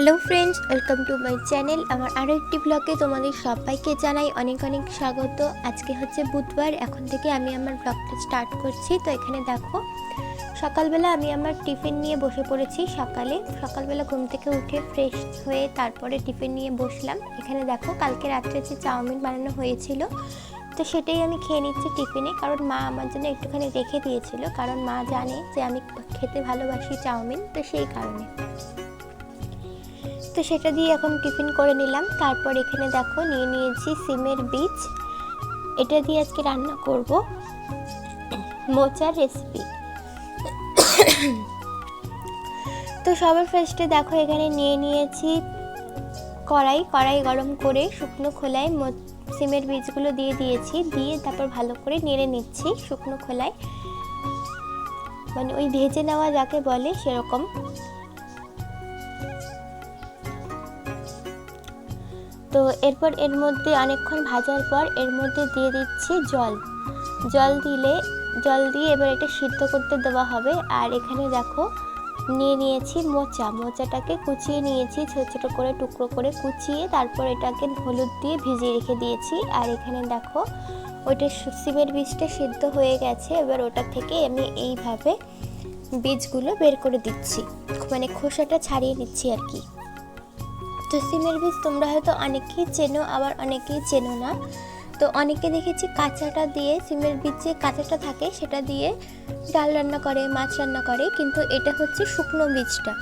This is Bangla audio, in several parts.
Hello friends welcome to my channel আমার আরও একটি ব্লগে তোমাদের সবাইকে জানাই অনেক অনেক স্বাগত। আজকে হচ্ছে বুধবার, এখন থেকে আমি আমার ব্লগটা স্টার্ট করছি। তো এখানে দেখো, সকালবেলা আমি আমার টিফিন নিয়ে বসে পড়েছি সকালে। সকালবেলা ঘুম থেকে উঠে ফ্রেশ হয়ে তারপরে টিফিন নিয়ে বসলাম। এখানে দেখো, কালকে রাত্রে যে চাউমিন বানানো হয়েছিল, তো সেটাই আমি খেয়ে নিচ্ছি টিফিনে। কারণ মা আমার জন্য একটুখানি রেখে দিয়েছিল। কারণ মা জানে যে আমি খেতে ভালোবাসি চাউমিন, তো সেই কারণে। তো সেটা দিয়ে এখন টিফিন করে নিলাম। তারপর এখানে দেখো নিয়ে নিয়েছি সিমের বীজ। এটা দিয়ে আজকে রান্না করব। মোচার রেসিপি তো সবার ফার্স্টে দেখো এখানে নিয়ে নিয়েছি কড়াই। কড়াই গরম করে শুকনো খোলায় সিমের বীজগুলো দিয়ে দিয়েছি। দিয়ে তারপর ভালো করে নেড়ে নিচ্ছি শুকনো খোলায়। মানে ওই ভেজে নেওয়া যাকে বলে সেরকম। তো এরপর এর মধ্যে অনেকক্ষণ ভাজার পর এর মধ্যে দিয়ে দিচ্ছি জল। জল দিলে, জল দিয়ে এবার এটা সিদ্ধ করতে দেওয়া হবে। আর এখানে দেখো, নিয়ে নিয়েছি মোচা। মোচাটাকে কুচিয়ে নিয়েছি, ছোটো ছোটো করে টুকরো করে কুচিয়ে তারপর এটাকে হলুদ দিয়ে ভিজিয়ে রেখে দিয়েছি। আর এখানে দেখো, ওইটা সিমের বীজটা সিদ্ধ হয়ে গেছে। এবার ওটা থেকে আমি এইভাবে বীজগুলো বের করে দিচ্ছি। মানে খোসাটা ছাড়িয়ে নিচ্ছি আর কি। তো সিমের বীজ তোমরা হয়তো অনেকেই চেনো, আবার অনেকেই চেনো না। তো অনেকে দেখেছি কাঁচাটা দিয়ে, সিমের বীজ যে কাঁচাটা থাকে সেটা দিয়ে ডাল রান্না করে, মাছ রান্না করে, কিন্তু এটা হচ্ছে শুকনো বীজটা।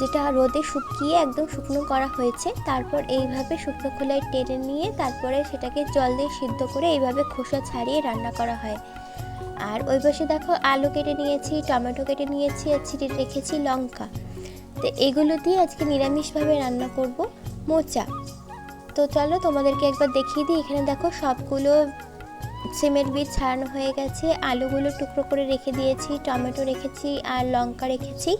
যেটা রোদে শুকিয়ে একদম শুকনো করা হয়েছে, তারপর এইভাবে শুকনো খোলায় টেনে নিয়ে তারপরে সেটাকে জল দিয়ে সিদ্ধ করে এইভাবে খোসা ছাড়িয়ে রান্না করা হয়। আর ওই পাশে দেখো আলু কেটে নিয়েছি, টমেটো কেটে নিয়েছি, আর ছিটে রেখেছি লঙ্কা। তো এগুলো দিয়ে আজকে নিরামিষভাবে রান্না করব মোচা। তো চলো তোমাদেরকে একবার দেখিয়ে দিই। এখানে দেখো সবগুলো সিমের বীজ ছাড়ানো হয়ে গেছে। আলুগুলো টুকরো করে রেখে দিয়েছি, টমেটো রেখেছি আর লঙ্কা রেখেছি।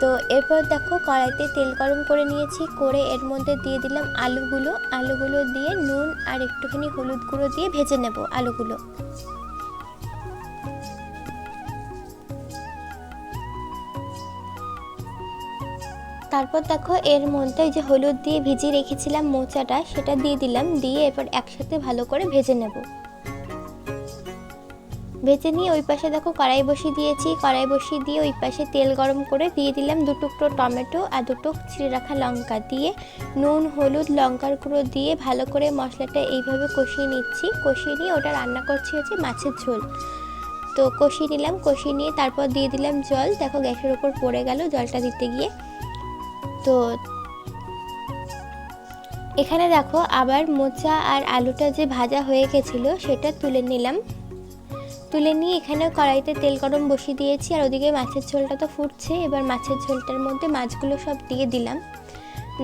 তো এরপর দেখো কড়াইতে তেল গরম করে নিয়েছি, করে এর মধ্যে দিয়ে দিলাম আলুগুলো। আলুগুলো দিয়ে নুন আর একটুখানি হলুদ গুঁড়ো দিয়ে ভেজে নেব আলুগুলো। তারপর দেখো এর মধ্যে ওই যে হলুদ দিয়ে ভিজিয়ে রেখেছিলাম মোচাটা, সেটা দিয়ে দিলাম, দিয়ে এরপর একসাথে ভালো করে ভেজে নেব। ভেজে নিয়ে ওই পাশে দেখো কড়াই বসিয়ে দিয়েছি, কড়াই বসিয়ে দিয়ে ওই পাশে তেল গরম করে দিয়ে দিলাম দু টুকরো টমেটো আর দুটো ছিঁড়ে রাখা লঙ্কা দিয়ে, নুন, হলুদ, লঙ্কার গুঁড়ো দিয়ে ভালো করে মশলাটা এইভাবে কষিয়ে নিচ্ছি। কষিয়ে নিয়ে ওটা রান্না করছি হচ্ছে মাছের ঝোল। তো কষিয়ে নিলাম, কষিয়ে নিয়ে তারপর দিয়ে দিলাম জল। দেখো গ্যাসের ওপর পড়ে গেল জলটা দিতে গিয়ে। তো এখানে দেখো আবার মোচা আর আলুটা যে ভাজা হয়ে গেছিল, সেটা তুলে নিলাম। তুলে নিয়ে এখানে কড়াইতে তেল গরম বসিয়ে দিয়েছি, আর ওদিকে মাছের ঝোলটা তো ফুটছে, এবার মাছের ঝোলটার মধ্যে মাছগুলো সব দিয়ে দিলাম।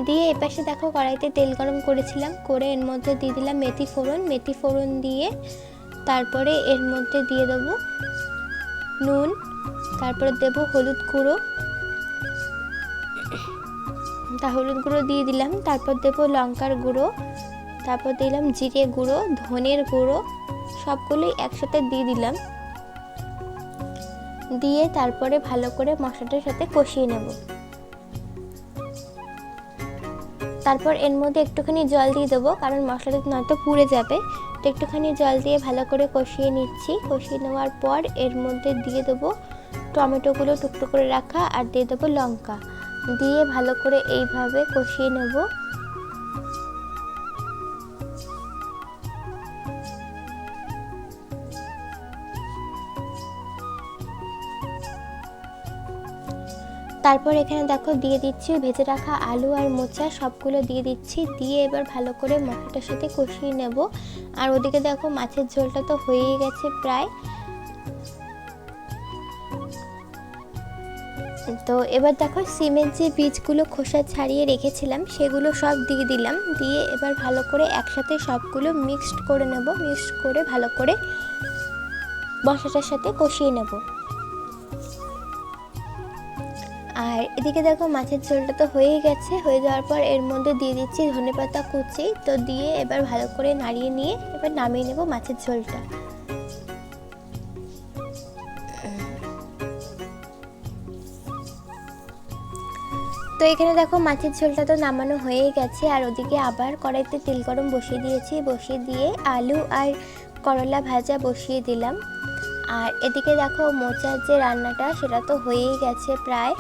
দিয়ে এপাশে দেখো কড়াইতে তেল গরম করেছিলাম, করে এর মধ্যে দিয়ে দিলাম মেথি ফোড়ন। মেথি ফোড়ন দিয়ে তারপরে এর মধ্যে দিয়ে দেবো নুন, তারপরে দেবো হলুদ গুঁড়ো। তা হলুদ গুঁড়ো দিয়ে দিলাম, তারপর দেবো লঙ্কার গুঁড়ো, তারপর দিলাম জিরে গুঁড়ো, ধনের গুঁড়ো, সবগুলোই একসাথে দিয়ে দিলাম। দিয়ে তারপরে ভালো করে মশলাটার সাথে কষিয়ে নেব। তারপর এর মধ্যে একটুখানি জল দিয়ে দেবো, কারণ মশলাটা নয়তো পুড়ে যাবে। তো একটুখানি জল দিয়ে ভালো করে কষিয়ে নিচ্ছি। কষিয়ে নেওয়ার পর এর মধ্যে দিয়ে দেবো টমেটোগুলো টুকটো করে রাখা, আর দিয়ে দেবো লঙ্কা। দিয়ে ভালো করে এইভাবে কষিয়ে নেব। তারপর এখানে দেখো দিয়ে দিচ্ছি, ভেজে রাখা আলু আর মোচা সবগুলো দিয়ে দিচ্ছি, দিয়ে এবার ভালো করে মশলাটার সাথে কষিয়ে নেব। আর ওদিকে দেখো মাছের ঝোলটা তো হয়েই গেছে প্রায়। তো এবার দেখো সিমের যে বীজগুলো খোসা ছাড়িয়ে রেখেছিলাম, সেগুলো সব দিয়ে দিলাম। দিয়ে এবার ভালো করে একসাথে সবগুলো মিক্সড করে নেব। মিক্সড করে ভালো করে মশলাটার সাথে কষিয়ে নেব। আর এদিকে দেখো মাছের ঝোলটা তো হয়েই গেছে। হয়ে যাওয়ার পর এর মধ্যে দিয়ে দিচ্ছি ধনেপাতা কুচি। তো দিয়ে এবার ভালো করে নাড়িয়ে নিয়ে এবার নামিয়ে নেব মাছের ঝোলটা। তো এখানে দেখো মাছের ঝোলটা তো নামানো হয়েই গেছে, আর ওদিকে আবার কড়াইতে তেল গরম বসিয়ে দিয়েছি, বসিয়ে দিয়ে আলু আর করলা ভাজা বসিয়ে দিলাম। আর এদিকে দেখো মোচার যে রান্নাটা, সেটা তো হয়েই গেছে প্রায়।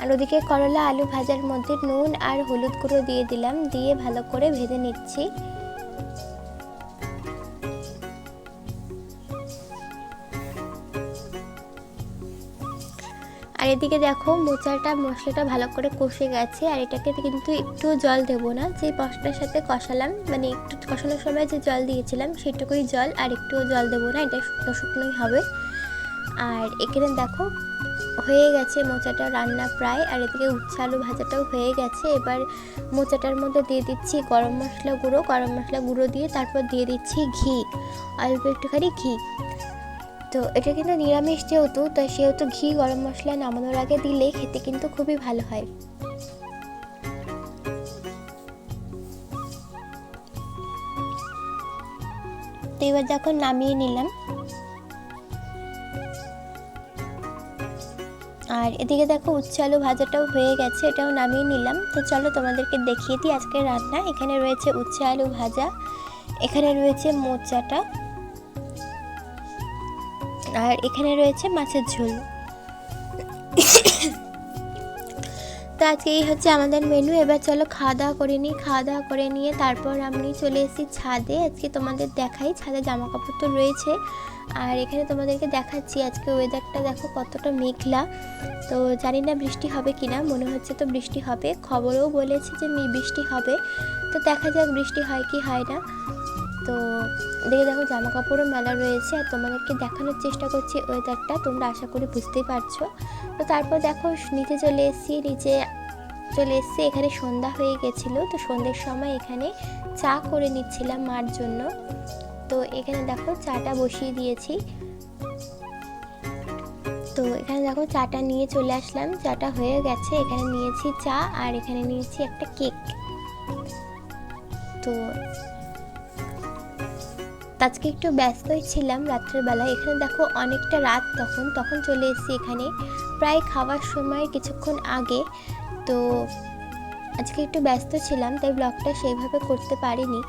আর ওদিকে করলা, আলু ভাজার মধ্যে নুন আর হলুদ গুঁড়ো দিয়ে দিলাম, দিয়ে ভালো করে ভেজে নিচ্ছি। এদিকে দেখো মোচাটা, মশলাটা ভালো করে কষে গেছে, আর এটাকে কিন্তু একটু জল দেবো না। যে মশলার সাথে কষালাম মানে একটু কষানোর সময় যে জল দিয়েছিলাম, সেটুকুই জল, আর একটু জল দেবো না, এটা শুকনো শুকনোই হবে। আর এখানে দেখো হয়ে গেছে মোচাটা রান্না প্রায়, আর এদিকে উচ্ছে আলু ভাজাটাও হয়ে গেছে। এবার মোচাটার মধ্যে দিয়ে দিচ্ছি গরম মশলা গুঁড়ো, গরম মশলা গুঁড়ো দিয়ে তারপর দিয়ে দিচ্ছি ঘি, অল্প একটুখানি ঘি। তো এটা কিন্তু নিরামিষ যেহেতু, তাই সেহেতু ঘি, গরম মশলা, নামানোর আগে দিলে খেতে কিন্তু খুবই ভালো হয়। তো এবার যখন নামিয়ে নিলাম। আর এদিকে দেখো উচ্ছে আলু ভাজাটাও হয়ে গেছে, এটাও নামিয়ে নিলাম। তো চলো তোমাদেরকে দেখিয়ে দিই আজকের রান্না। এখানে রয়েছে উচ্ছে আলু ভাজা, এখানে রয়েছে মোচাটা। আর এখানে রয়েছে মাছের ঝোল। তো আজকে এই হচ্ছে আমাদের মেনু এবার চলো খাওয়া দাওয়া করে নিই। খাওয়া দাওয়া করে নিয়ে তারপর আমি চলে এসেছি ছাদে। আজকে তোমাদের দেখাই। ছাদে জামা কাপড় তো রয়েছে। আর এখানে তোমাদেরকে দেখাচ্ছি আজকে ওয়েদারটা দেখো কতটা মেঘলা। তো জানি না বৃষ্টি হবে কি না মনে হচ্ছে তো বৃষ্টি হবে। খবরেও বলেছে যে বৃষ্টি হবে। তো দেখা যাক বৃষ্টি হয় কি হয় না। তো দেখে দেখো জামা কাপড়ও মেলা রয়েছে আর তোমাদেরকে দেখানোর চেষ্টা করছি ওয়েদারটা তোমরা আশা করি বুঝতেই পারছ। তো তারপর দেখো নিচে চলে এসেছি, নিচে চলে এসেছি, এখানে সন্ধ্যা হয়ে গেছিল, তো সন্ধ্যের সময় এখানে চা করে নিচ্ছিলাম মার জন্য। তো এখানে দেখো চাটা বসিয়ে দিয়েছি। তো এখানে দেখো চাটা নিয়ে চলে আসলাম, চাটা হয়ে গেছে, এখানে নিয়েছি চা আর এখানে নিয়েছি একটা কেক। তো আজকে একটু ব্যস্তই ছিলাম রাত্রেবেলা এখানে দেখো অনেকটা রাত তখন তখন চলে এসেছি এখানে। প্রায় খাওয়ার সময় কিছুক্ষণ আগে। তো আজকে একটু ব্যস্ত ছিলাম, তাই ব্লগটা সেইভাবে করতে পারিনি।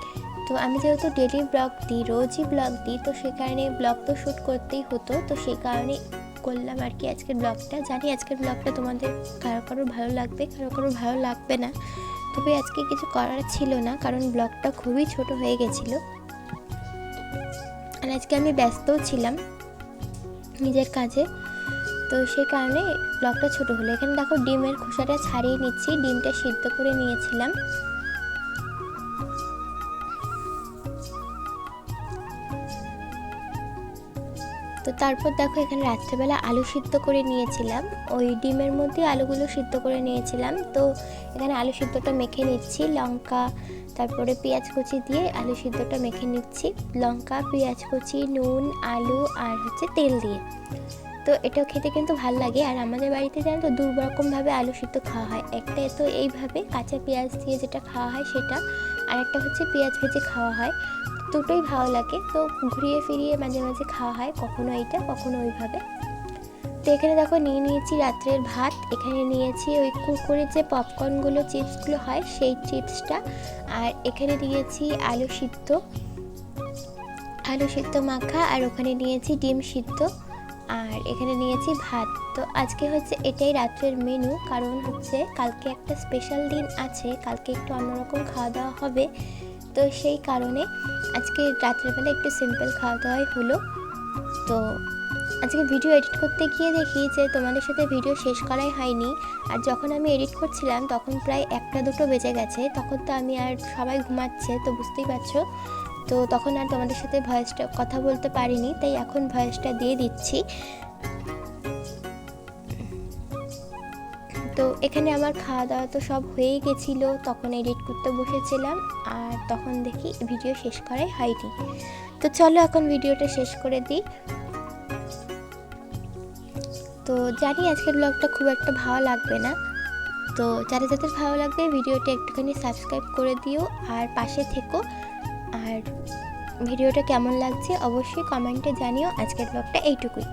তো আমি যেহেতু ডেলি ব্লগ দিই, রোজই ব্লগ দিই, তো সে কারণে ব্লগ তো শ্যুট করতেই হতো। তো সেই কারণে করলাম আর কি আজকের ব্লগটা জানি আজকের ব্লগটা তোমাদের কারও কারও ভালো লাগবে, কারও কারও ভালো লাগবে না। তবে আজকে কিছু করার ছিল না, কারণ ব্লগটা খুবই ছোট হয়ে গেছিল। আর আজকে আমি ব্যস্তও ছিলাম নিজের কাজে। তো সেই কারণে ব্লগটা ছোট হলো। এখানে দেখো ডিমের খোসাটা ছাড়িয়ে নিচ্ছি। ডিমটা সিদ্ধ করে নিয়েছিলাম। তো তারপর দেখো এখানে রাত্রেবেলা আলু সিদ্ধ করে নিয়েছিলাম। ওই ডিমের মধ্যে আলুগুলো সিদ্ধ করে নিয়েছিলাম। তো এখানে আলু সিদ্ধটা মেখে নিচ্ছি। লঙ্কা তারপরে পেঁয়াজ কুচি দিয়ে আলু সিদ্ধটা মেখে নিচ্ছি। লঙ্কা, পেঁয়াজ কুচি, নুন, আলু আর হচ্ছে তেল দিয়ে। তো এটা খেতে কিন্তু ভালো লাগে। আর আমাদের বাড়িতে জানো তো দু রকমভাবে আলু সিদ্ধ খাওয়া হয়। একটা তো এইভাবে কাঁচা পেঁয়াজ দিয়ে যেটা খাওয়া হয় সেটা, আর একটা হচ্ছে পেঁয়াজ ভেজে খাওয়া হয়। দুটোই ভালো লাগে। তো ঘুরিয়ে ফিরিয়ে মাঝে মাঝে খাওয়া হয়। কখনো এইটা, কখনো ওইভাবে। তো এখানে দেখো নিয়ে নিয়েছি রাত্রের ভাত। এখানে নিয়েছি ওই কুকুরের যে পপকর্নগুলো চিপসগুলো হয়, সেই চিপসটা আর এখানে নিয়েছি আলু সিদ্ধ। আলু সিদ্ধ মাখা, আর ওখানে নিয়েছি ডিম সিদ্ধ। আর এখানে নিয়েছি ভাত। তো আজকে হচ্ছে এটাই রাত্রের মেনু কারণ হচ্ছে কালকে একটা স্পেশাল দিন আছে, কালকে একটু অন্যরকম খাওয়া দাওয়া হবে। তো সেই কারণে আজকে রাত্রেবেলা একটু সিম্পল খাওয়া দাওয়াই হলো। তো আজকে ভিডিও এডিট করতে গিয়ে দেখি যে তোমাদের সাথে ভিডিও শেষ করাই হয়নি। আর যখন আমি এডিট করছিলাম, তখন প্রায় একটা দুটো বেজে গেছে। তখন তো আমি আর সবাই ঘুমাচ্ছে, তো বুঝতেই পারছ। তো তখন আর তোমাদের সাথে ভয়েসটা কথা বলতে পারিনি, তাই এখন ভয়েসটা দিয়ে দিচ্ছি। তো এখানে আমার খাওয়া দাওয়া তো সব হয়েই গেছিল, তখন এডিট করতে বসেছিলাম, আর তখন দেখি ভিডিও শেষ করাই হয়নি। তো চলো এখন ভিডিওটা শেষ করে দিই। তো জানি আজকের ব্লগটা খুব একটা ভালো লাগবে না। তো যাদের যাদের ভালো লাগবে ভিডিওটা একটুখানি সাবস্ক্রাইব করে দিও আর পাশে থেকো। আর ভিডিওটা কেমন লাগছে অবশ্যই কমেন্টে জানিও। আজকের ব্লগটা এইটুকুই।